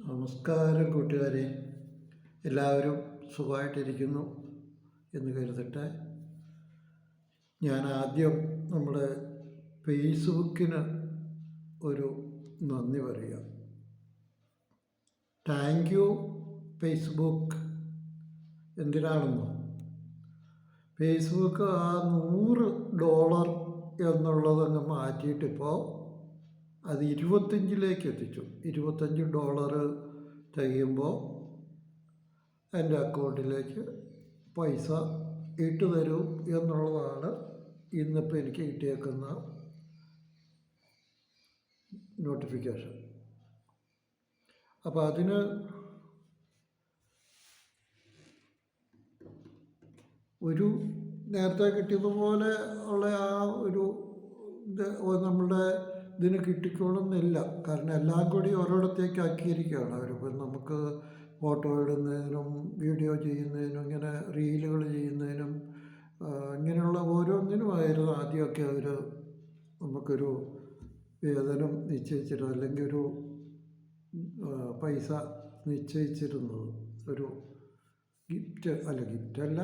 നമസ്കാരം കൂട്ടുകാരെ. എല്ലാവരും സുഖമായിട്ടിരിക്കുന്നു എന്ന് കരുതട്ടെ. ഞാൻ ആദ്യം നമ്മുടെ ഫേസ്ബുക്കിന് ഒരു നന്ദി പറയുക. Thank you Facebook. എന്തിനാണെന്നോ? ഫേസ്ബുക്ക് ആ നൂറ് ഡോളർ എന്നുള്ളതങ്ങ് മാറ്റിയിട്ടിപ്പോൾ അത് ഇരുപത്തഞ്ചിലേക്ക് എത്തിച്ചു. ഇരുപത്തഞ്ച് ഡോളർ തികയുമ്പോൾ എന്റെ അക്കൗണ്ടിലേക്ക് പൈസ ഇട്ട് തരൂ എന്നുള്ളതാണ് ഇന്നിപ്പോൾ എനിക്ക് കിട്ടിയേക്കുന്ന നോട്ടിഫിക്കേഷൻ അപ്പോൾ അതിന് ഒരു നേരത്തെ കിട്ടിയതുപോലെ ഉള്ള ആ ഒരു നമ്മളുടെ ഇതിന് കിട്ടിക്കോളുന്നില്ല കാരണം എല്ലാം കൂടി ഒരിടത്തേക്ക് ആക്കിയിരിക്കുകയാണ് അവരിപ്പോൾ നമുക്ക് ഫോട്ടോ ഇടുന്നതിനും വീഡിയോ ചെയ്യുന്നതിനും ഇങ്ങനെ റീലുകൾ ചെയ്യുന്നതിനും ഇങ്ങനെയുള്ള ഓരോന്നിനുമായിരുന്നു ആദ്യമൊക്കെ അവർ നമുക്കൊരു വേതനം നിശ്ചയിച്ചിരുന്നു അല്ലെങ്കിൽ ഒരു പൈസ നിശ്ചയിച്ചിരുന്നത്. ഒരു ഗിഫ്റ്റ് അല്ല ഗിഫ്റ്റല്ല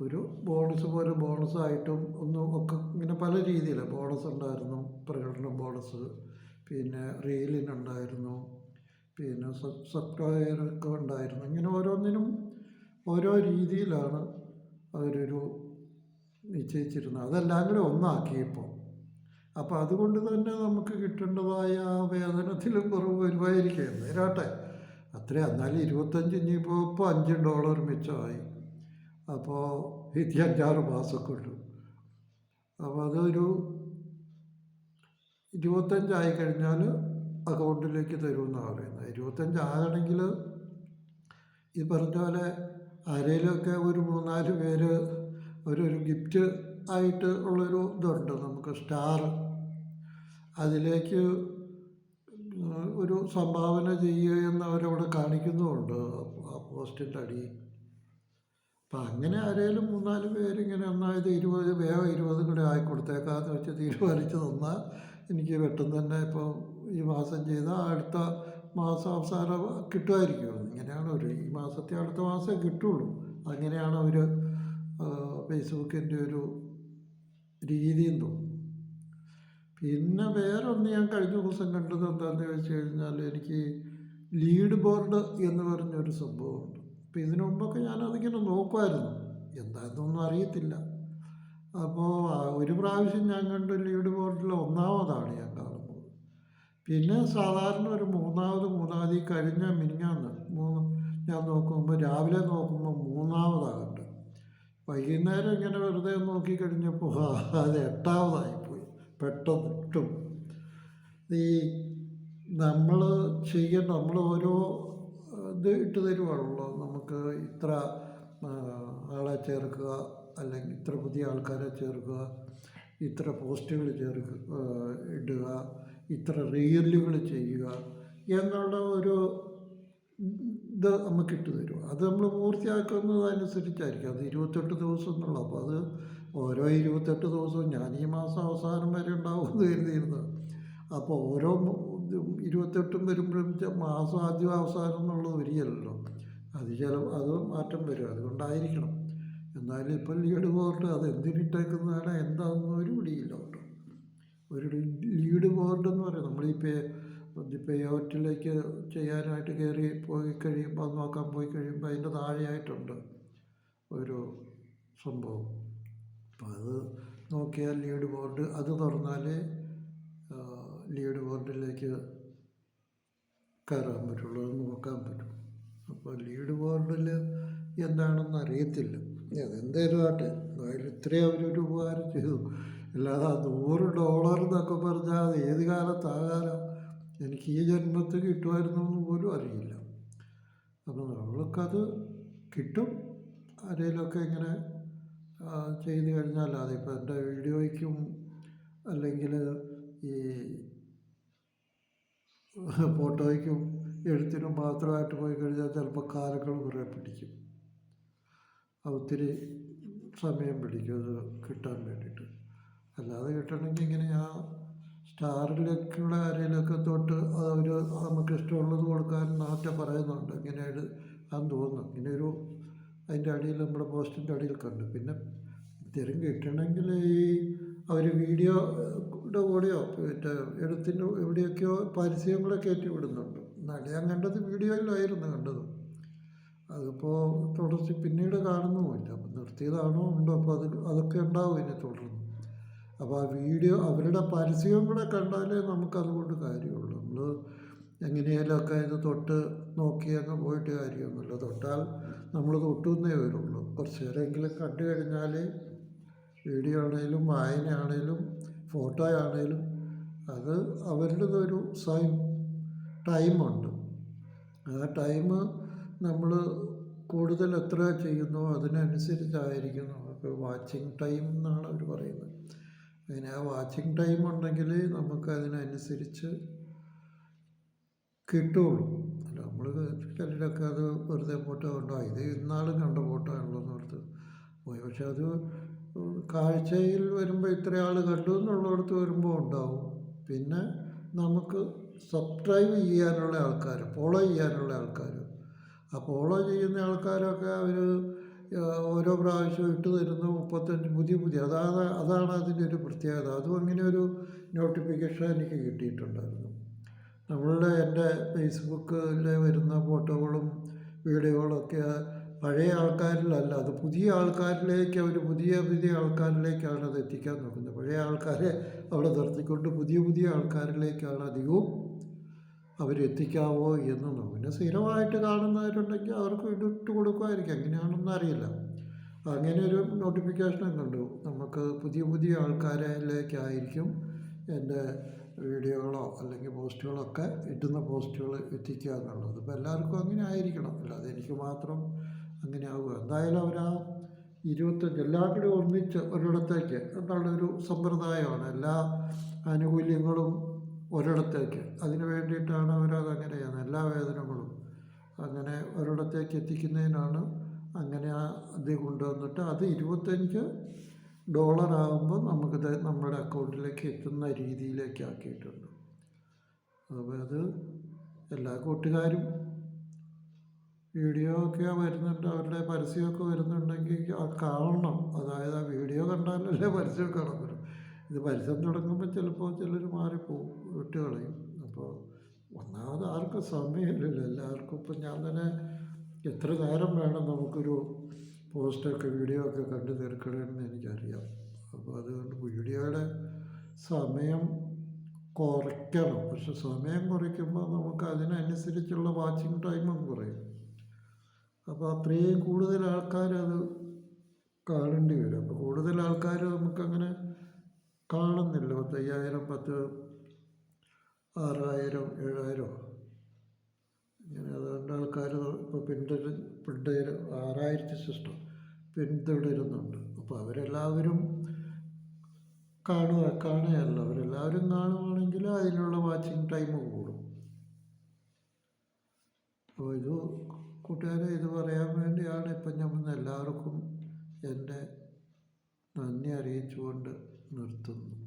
ഒരു ബോണസ് പോലെ ബോണസായിട്ടും ഒന്നും ഒക്കെ ഇങ്ങനെ പല രീതിയിൽ ബോണസ് ഉണ്ടായിരുന്നു പ്രകടന ബോണസ് പിന്നെ റീലിനുണ്ടായിരുന്നു പിന്നെ സബ് സബ്സ്ക്രൈബറൊക്കെ ഉണ്ടായിരുന്നു. ഇങ്ങനെ ഓരോന്നിനും ഓരോ രീതിയിലാണ് അവരൊരു നിശ്ചയിച്ചിരുന്നത്. അതെല്ലാം കൂടെ ഒന്നാക്കിയപ്പോൾ അപ്പോൾ അതുകൊണ്ട് തന്നെ നമുക്ക് കിട്ടേണ്ടതായ വേതനത്തിലും കുറവ് വരുമായിരിക്കും നേരാട്ടെ അത്രയും എന്നാലും ഇരുപത്തഞ്ച് ഇനിയിപ്പോൾ ഇപ്പോൾ അഞ്ച് ഡോളർ മിച്ചമായി. അപ്പോൾ ഇരുപത്തി അഞ്ചാറ് മാസമൊക്കെ ഉണ്ട് അപ്പോൾ അതൊരു ഇരുപത്തഞ്ചായി കഴിഞ്ഞാൽ അക്കൗണ്ടിലേക്ക് തരുമെന്നാണ് പറയുന്നത്. ഇരുപത്തഞ്ചാകണമെങ്കിൽ ഈ പറഞ്ഞ പോലെ ആരെയിലൊക്കെ ഒരു മൂന്നാൽ പേര് ഒരു ഒരു ഗിഫ്റ്റ് ആയിട്ട് ഉള്ളൊരു ഇതുണ്ട്. നമുക്ക് സ്റ്റാർ അതിലേക്ക് ഒരു സംഭാവന ചെയ്യുകയെന്ന് അവരവിടെ കാണിക്കുന്നുമുണ്ട് ആ പോസ്റ്റിന്റെ അടിയിൽ. അപ്പം അങ്ങനെ ആരേലും മൂന്നാൽ പേരിങ്ങനെ ഒന്നായത് ഇരുപത് വേഗം ഇരുപതും കൂടെ ആയി കൊടുത്തേക്കാന്ന് വെച്ച് തീരുമാനിച്ച് തന്നാൽ എനിക്ക് പെട്ടെന്ന് തന്നെ ഇപ്പോൾ ഈ മാസം ചെയ്താൽ അടുത്ത മാസം അവസാനം കിട്ടുമായിരിക്കും. ഇങ്ങനെയാണ് ഒരു ഈ മാസത്തെ അടുത്ത മാസമേ കിട്ടുള്ളൂ. അങ്ങനെയാണ് അവർ ഫേസ്ബുക്കിന്റെ ഒരു രീതിയും എന്ന് പിന്നെ വേറെ ഒന്ന് ഞാൻ കഴിഞ്ഞ ദിവസം കണ്ടത് എന്താണെന്ന് ചോദിച്ചു കഴിഞ്ഞാൽ എനിക്ക് ലീഡ് ബോർഡ് എന്ന് പറഞ്ഞൊരു സംഭവമുണ്ട്. അപ്പോൾ ഇതിനു മുമ്പൊക്കെ ഞാനതിങ്ങനെ നോക്കുമായിരുന്നു. എന്താണെന്നൊന്നും അറിയത്തില്ല. അപ്പോൾ ഒരു പ്രാവശ്യം ഞാൻ കണ്ടു ലീഡ് ബോർഡിൽ ഒന്നാമതാണ് ഞാൻ കാണുന്നത്. പിന്നെ സാധാരണ ഒരു മൂന്നാമത് മൂന്നാമത് ഈ കഴിഞ്ഞ മിനിഞ്ഞാന്ന് മൂന്ന് ഞാൻ നോക്കുമ്പോൾ രാവിലെ നോക്കുമ്പോൾ മൂന്നാമതാണ് വൈകുന്നേരം ഇങ്ങനെ വെറുതെ നോക്കിക്കഴിഞ്ഞപ്പോൾ അത് എട്ടാമതായിപ്പോയി പെട്ടെന്ന് കിട്ടും. ഈ നമ്മൾ ചെയ്യുന്ന നമ്മൾ ഓരോ ഇത് ഇട്ട് തരുവാണല്ലോ. നമുക്ക് ഇത്ര ആളെ ചേർക്കുക അല്ലെങ്കിൽ ഇത്ര പുതിയ ആൾക്കാരെ ചേർക്കുക ഇത്ര പോസ്റ്റുകൾ ചേർക്കുക ഇടുക ഇത്ര റീലുകൾ ചെയ്യുക എന്നുള്ള ഒരു ഇത് നമുക്ക് ഇട്ട് തരും അത് നമ്മൾ പൂർത്തിയാക്കുന്നതനുസരിച്ചായിരിക്കും. അത് ഇരുപത്തെട്ട് ദിവസം എന്നുള്ളത് അപ്പോൾ അത് ഓരോ ഇരുപത്തെട്ട് ദിവസവും ഞാൻ ഈ മാസം അവസാനം വരെ ഉണ്ടാവും എന്ന് കരുതിയിരുന്നത്. അപ്പോൾ ഓരോ ഇരുപത്തെട്ടും വരുമ്പോഴും മാസം ആദ്യം അവസാനം എന്നുള്ളത് വരികയല്ലോ അത് ചില അത് മാറ്റം വരും. അതുകൊണ്ടായിരിക്കണം. എന്നാലും ഇപ്പം ലീഡ് ബോർഡ് അത് എന്തിനിട്ടേക്കുന്നതാണ് എന്താണെന്ന് ഒരു പിടിയില്ല കേട്ടോ. ഒരു ലീഡ് ബോർഡ് എന്ന് പറയും. ഈ പേ ഔട്ടിലേക്ക് ചെയ്യാനായിട്ട് കയറി പോയി കഴിയുമ്പോൾ അത് നോക്കാൻ പോയി കഴിയുമ്പോൾ അതിന്റെ താഴെയായിട്ടുണ്ട് ഒരു സംഭവം. അപ്പോൾ അത് നോക്കിയാൽ ലീഡ് ബോർഡ് അത് തുറന്നാൽ ലീഡ് ബോർഡിലേക്ക് കയറാൻ പറ്റുള്ളൂ നോക്കാൻ പറ്റും. അപ്പോൾ ലീഡ് ബോർഡിൽ എന്താണെന്ന് അറിയത്തില്ല. അതെന്തേലും ആട്ടെ എന്തായാലും ഇത്രയും അവരൊരു ഉപകാരം ചെയ്തു. അല്ലാതെ നൂറ് ഡോളർ എന്നൊക്കെ പറഞ്ഞാൽ അത് ഏത് കാലത്താകാലം എനിക്ക് ഈ ജന്മത്തിൽ കിട്ടുമായിരുന്നു എന്ന് പോലും അറിയില്ല. അപ്പോൾ നമ്മൾക്കത് കിട്ടും. ആരെങ്കിലുമൊക്കെ ഇങ്ങനെ ചെയ്ത് കഴിഞ്ഞാൽ അതിപ്പോൾ എന്റെ വീഡിയോയ്ക്കും അല്ലെങ്കിൽ ഈ ഫോട്ടോയ്ക്കും എഴുത്തിനും മാത്രമായിട്ട് പോയി കഴിഞ്ഞാൽ ചിലപ്പോൾ കാലങ്ങൾ കുറേ പിടിക്കും. ഒത്തിരി സമയം പിടിക്കും അത് കിട്ടാൻ വേണ്ടിയിട്ട്. അല്ലാതെ കിട്ടണമെങ്കിൽ ഇങ്ങനെ ആ സ്റ്റാറിലേക്കുള്ള ആരെയിലൊക്കെ തൊട്ട് അവർ നമുക്ക് ഇഷ്ടമുള്ളത് കൊടുക്കാൻ നാറ്റ പറയുന്നുണ്ട്. ഇങ്ങനെ ഞാൻ തോന്നുന്നു. ഇങ്ങനെ ഒരു അതിന്റെ അടിയിൽ നമ്മുടെ പോസ്റ്റിന്റെ അടിയിൽ കണ്ടു. പിന്നെ ഇത്തരം കിട്ടണമെങ്കിൽ ഈ അവർ വീഡിയോയുടെ കൂടെയോ? മറ്റേ എഴുത്തിന്റെ എവിടെയൊക്കെയോ പരസ്യങ്ങളൊക്കെ കയറ്റി വിടുന്നുണ്ട് എന്നാലും ഞാൻ കണ്ടത് വീഡിയോയിലായിരുന്നു കണ്ടത്. അതിപ്പോൾ തുടർച്ച പിന്നീട് കാണുന്നുമില്ല. അപ്പം നിർത്തിയതാണോ ഉണ്ടോ? അപ്പോൾ അത് അതൊക്കെ ഉണ്ടാവും ഇനി തുടർന്ന്. അപ്പോൾ ആ വീഡിയോ അവരുടെ പരസ്യവും കൂടെ കണ്ടാലേ നമുക്കതുകൊണ്ട് കാര്യമുള്ളൂ. നമ്മൾ എങ്ങനെയാലൊക്കെ ഇത് തൊട്ട് നോക്കി അങ്ങ് പോയിട്ട് കാര്യമൊന്നുമില്ല. തൊട്ടാൽ നമ്മൾ തൊട്ടുന്നേ വരുള്ളൂ കുറച്ച് നേരമെങ്കിലും കണ്ടു കഴിഞ്ഞാൽ വീഡിയോ ആണെങ്കിലും വായന ആണേലും ഫോട്ടോ ആണെങ്കിലും അത് അവരുടേതൊരു സൈം ടൈമുണ്ട്. ആ ടൈം നമ്മൾ കൂടുതൽ എത്ര ചെയ്യുന്നു അതിനനുസരിച്ചായിരിക്കും നമുക്ക് വാച്ചിങ് ടൈം എന്നാണ് അവർ പറയുന്നത്. അങ്ങനെ ആ വാച്ചിങ് ടൈം ഉണ്ടെങ്കിൽ നമുക്ക് അതിനനുസരിച്ച് കിട്ടുള്ളൂ. അല്ല നമ്മൾ ചിലരൊക്കെ അത് വെറുതെ ഫോട്ടോ ഉണ്ടോ ഇത് ഇന്നാളും കണ്ട ഫോട്ടോ ആണല്ലോ എന്ന് ഓർത്ത് പോയി. പക്ഷെ അത് കാഴ്ചയിൽ വരുമ്പോൾ ഇത്ര ആൾ കണ്ടു എന്നുള്ളിടത്ത് വരുമ്പോൾ ഉണ്ടാവും. പിന്നെ നമുക്ക് സബ്സ്ക്രൈബ് ചെയ്യാനുള്ള ആൾക്കാർ ഫോളോ ചെയ്യാനുള്ള ആൾക്കാർ ആ ഫോളോ ചെയ്യുന്ന ആൾക്കാരൊക്കെ അവർ ഓരോ പ്രാവശ്യം ഇട്ട് തരുന്ന മുപ്പത്തഞ്ച് പുതിയ പുതിയ അതാണ് അതാണ് അതിന്റെ ഒരു പ്രത്യേകത. അതും അങ്ങനെ ഒരു നോട്ടിഫിക്കേഷൻ എനിക്ക് കിട്ടിയിട്ടുണ്ടായിരുന്നു. നമ്മളുടെ എന്റെ ഫേസ്ബുക്കിൽ വരുന്ന ഫോട്ടോകളും വീഡിയോകളൊക്കെ പഴയ ആൾക്കാരിലല്ല അത് പുതിയ ആൾക്കാരിലേക്ക് അവർ പുതിയ പുതിയ ആൾക്കാരിലേക്കാണ് അത് എത്തിക്കാൻ നോക്കുന്നത്. പഴയ ആൾക്കാരെ അവിടെ നിർത്തിക്കൊണ്ട് പുതിയ പുതിയ ആൾക്കാരിലേക്കാണ് അധികവും അവരെത്തിക്കാവോ എന്ന് നോക്കും പിന്നെ സ്ഥിരമായിട്ട് കാണുന്നവരുണ്ടെങ്കിൽ അവർക്ക് ഇട്ട് കൊടുക്കുമായിരിക്കും. എങ്ങനെയാണെന്ന് അറിയില്ല. അങ്ങനെ ഒരു നോട്ടിഫിക്കേഷൻ കണ്ടു. നമുക്ക് പുതിയ പുതിയ ആൾക്കാരിലേക്കായിരിക്കും എന്റെ വീഡിയോകളോ അല്ലെങ്കിൽ പോസ്റ്റുകളൊക്കെ ഇട്ടുന്ന പോസ്റ്റുകൾ എത്തിക്കുക എന്നുള്ളത്. ഇപ്പോൾ എല്ലാവർക്കും അങ്ങനെ ആയിരിക്കണം. അല്ലാതെ എനിക്ക് മാത്രം അങ്ങനെ ആവുക. എന്തായാലും അവർ ആ ഇരുപത്തഞ്ച് എല്ലാം കൂടി ഒന്നിച്ച് ഒരിടത്തേക്ക് എന്നുള്ളൊരു സമ്പ്രദായമാണ്. എല്ലാ ആനുകൂല്യങ്ങളും ഒരിടത്തേക്ക്. അതിന് വേണ്ടിയിട്ടാണ് അവരത് അങ്ങനെ ചെയ്യുന്നത്. എല്ലാ വേദനകളും അങ്ങനെ ഒരിടത്തേക്ക് എത്തിക്കുന്നതിനാണ് അങ്ങനെ അത് കൊണ്ടുവന്നിട്ട് അത് ഇരുപത്തഞ്ച് ഡോളർ ആകുമ്പോൾ നമുക്കത് നമ്മുടെ അക്കൗണ്ടിലേക്ക് എത്തുന്ന രീതിയിലേക്ക് ആക്കിയിട്ടുണ്ട്. അപ്പോൾ അത് എല്ലാ കൂട്ടുകാരും വീഡിയോ ഒക്കെ വരുന്നുണ്ട് അവരുടെ പരസ്യമൊക്കെ വരുന്നുണ്ടെങ്കിൽ അത് കാണണം. അതായത് ആ വീഡിയോ കണ്ടാലല്ലേ പരസ്യം കാണാൻ പറ്റും ഇത് പരസ്യം തുടങ്ങുമ്പോൾ ചിലപ്പോൾ ചിലർ മാറിപ്പോവും വിട്ട് കളയും. അപ്പോൾ ഒന്നാമത് ആർക്കും സമയമില്ലല്ലോ. എല്ലാവർക്കും ഇപ്പം ഞാൻ തന്നെ എത്ര നേരം വേണം നമുക്കൊരു പോസ്റ്റൊക്കെ വീഡിയോ ഒക്കെ കണ്ടു തീർക്കണമെന്ന് എനിക്കറിയാം. അപ്പോൾ അതുകൊണ്ട് വീഡിയോയുടെ സമയം കുറയ്ക്കണം. പക്ഷെ സമയം കുറയ്ക്കുമ്പോൾ നമുക്ക് അതിനനുസരിച്ചുള്ള വാച്ചിങ് ടൈമും കുറയും. അപ്പോൾ അത്രയും കൂടുതൽ ആൾക്കാർ അത് കാണേണ്ടി വരും. അപ്പോൾ കൂടുതൽ ആൾക്കാർ നമുക്കങ്ങനെ കാണുന്നില്ല. പത്തയ്യായിരം പത്ത് ആറായിരം ഏഴായിരം. ഇങ്ങനെ അതുകൊണ്ട് ആൾക്കാർ ഇപ്പോൾ പിന്തുടര പിന്തുടര ആറായിരത്തി സിസ്റ്റം പിന്തുടരുന്നുണ്ട്. അപ്പോൾ അവരെല്ലാവരും കാണുക കാണുകയല്ല. അവരെല്ലാവരും കാണുകയാണെങ്കിൽ അതിനുള്ള വാച്ചിങ് ടൈം കൂടും. അപ്പോൾ ഇത് കൂട്ടുകാരെ ഇത് പറയാൻ വേണ്ടിയാണ് ഇപ്പം ഞാൻ എല്ലാവർക്കും എന്റെ നന്ദി അറിയിച്ചുകൊണ്ട് നിർത്തുന്നു.